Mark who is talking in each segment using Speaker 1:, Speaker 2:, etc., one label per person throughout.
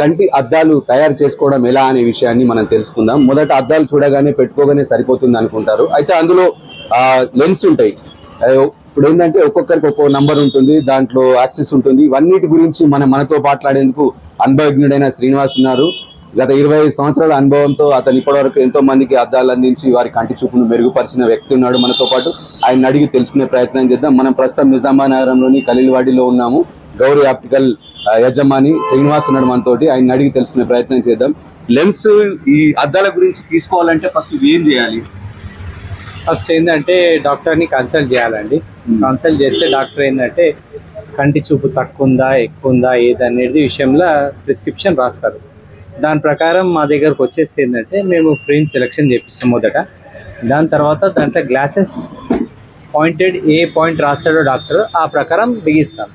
Speaker 1: కంటి అద్దాలు తయారు చేసుకోవడం ఎలా అనే విషయాన్ని మనం తెలుసుకుందాం. మొదట అద్దాలు చూడగానే పెట్టుకోగానే సరిపోతుంది అనుకుంటారు. అయితే అందులో లెన్స్ ఉంటాయి. ఇప్పుడు ఏంటంటే ఒక్కొక్కరికి ఒక్కో నంబర్ ఉంటుంది దాంట్లో యాక్సెస్ ఉంటుంది. ఇవన్నిటి గురించి మనం మనతో మాట్లాడేందుకు అనుభవజ్ఞుడైన శ్రీనివాస్ ఉన్నారు. గత ఇరవై ఐదు సంవత్సరాల అనుభవంతో అతను ఇప్పటివరకు ఎంతో మందికి అద్దాలు అందించి వారి కంటి చూపును మెరుగుపరిచిన వ్యక్తి ఉన్నాడు మనతో పాటు. ఆయన అడిగి తెలుసుకునే ప్రయత్నం చేద్దాం. మనం ప్రస్తుతం నిజామానగరంలోని ఖలీల్వాడిలో ఉన్నాము. గౌరీ ఆప్టికల్ యజమాని శ్రీనివాస్ ఉన్నాడు మనతోటి. ఆయన అడిగి తెలుసుకునే ప్రయత్నం చేద్దాం. లెన్స్ ఈ అద్దాల గురించి తీసుకోవాలంటే ఫస్ట్ ఏం చేయాలి?
Speaker 2: ఫస్ట్ ఏంటంటే డాక్టర్ని కన్సల్ట్ చేయాలండి. కన్సల్ట్ చేస్తే డాక్టర్ ఏంటంటే కంటి చూపు తక్కువ ఉందా ఎక్కువ ఉందా ఏదనేది విషయంలో ప్రిస్క్రిప్షన్ రాస్తారు. దాని ప్రకారం మా దగ్గరకు వచ్చేసి ఏంటంటే మేము ఫ్రేమ్ సెలెక్షన్ చేపిస్తాం మొదట. దాని తర్వాత దాంట్లో గ్లాసెస్ పాయింటెడ్ ఏ పాయింట్ రాస్తాడో డాక్టర్ ఆ ప్రకారం బిగిస్తాం.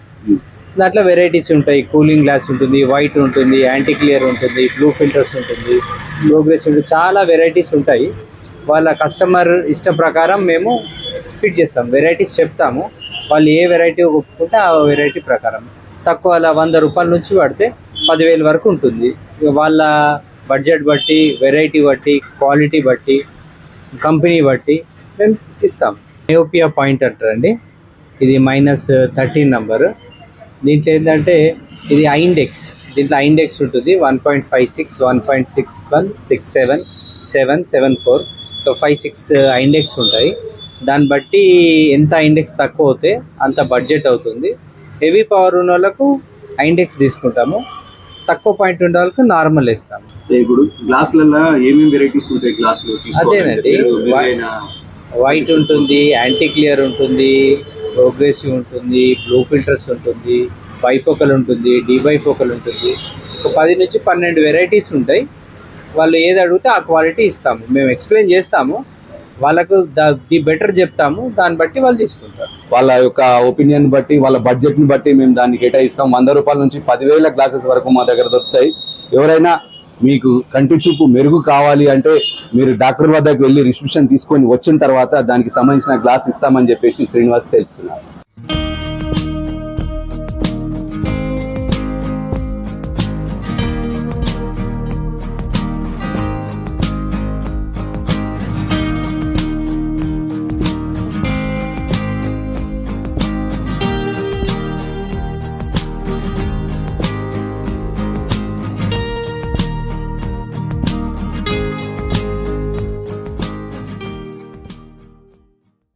Speaker 2: దాంట్లో వెరైటీస్ ఉంటాయి. కూలింగ్ గ్లాస్ ఉంటుంది వైట్ ఉంటుంది యాంటీ క్లియర్ ఉంటుంది బ్లూ ఫిల్టర్స్ ఉంటుంది ప్రోగ్రెస్ ఉంటుంది. చాలా వెరైటీస్ ఉంటాయి. వాళ్ళ కస్టమర్ ఇష్టం ప్రకారం మేము ఫిట్ చేస్తాం. వెరైటీస్ చెప్తాము. వాళ్ళు ఏ వెరైటీ ఒప్పుకుంటే ఆ వెరైటీ ప్రకారం. తక్కువ అలా వంద రూపాయల నుంచి పడితే పదివేల వరకు ఉంటుంది. వాళ్ళ బడ్జెట్ బట్టి వెరైటీ బట్టి క్వాలిటీ బట్టి కంపెనీ బట్టి మేము ఇస్తాం. నేఓపియా పాయింట్ అంటారండి. ఇది మైనస్ థర్టీన్ నెంబరు. దీంట్లో ఏంటంటే ఇది ఐండెక్స్ దీంట్లో ఐండెక్స్ ఉంటుంది one point five six one point six one six seven seven seven four so five six index ఉంటాయి. దాన్ని బట్టి ఎంత ఇండెక్స్ తక్కువ అవుతే అంత బడ్జెట్ అవుతుంది. హెవీ పవర్ ఉన్న వాళ్ళకు ఇండెక్స్ తీసుకుంటాము. తక్కువ పాయింట్ ఉన్న వాళ్ళకు నార్మల్ ఇస్తాము
Speaker 1: ఇప్పుడు గ్లాసులలో ఏమేమి వెరైటీస్ ఉంటాయి గ్లాసులు
Speaker 2: అదేనండి. వైట్ ఉంటుంది యాంటీ క్లియర్ ఉంటుంది. ప్రోగ్రెసివ్ ఉంటుంది బ్లూ ఫిల్టర్స్ ఉంటుంది బైఫోకల్ ఉంటుంది డిబైఫోకల్ ఉంటుంది. ఒక పది నుంచి పన్నెండు వెరైటీస్ ఉంటాయి. వాళ్ళు ఏది అడిగితే ఆ క్వాలిటీ ఇస్తాము. మేము ఎక్స్ప్లెయిన్ చేస్తాము. వాళ్ళకు ది బెటర్ చెప్తాము. దాన్ని బట్టి వాళ్ళు తీసుకుంటారు.
Speaker 1: వాళ్ళ యొక్క ఒపీనియన్ బట్టి వాళ్ళ బడ్జెట్ని బట్టి మేము దాన్ని కేటాయిస్తాం. వంద రూపాయల నుంచి పదివేల గ్లాసెస్ వరకు మా దగ్గర దొరుకుతాయి. ఎవరైనా మీకు కంటి చూపు మెరుగు కావాలి అంటే మీరు డాక్టర్ వద్దకు వెళ్ళి రిస్క్రిప్షన్ తీసుకొని వచ్చిన తర్వాత దానికి సంబంధించిన గ్లాస్ ఇస్తామని చెప్పేసి శ్రీనివాస్ తెలుపుతున్నారు.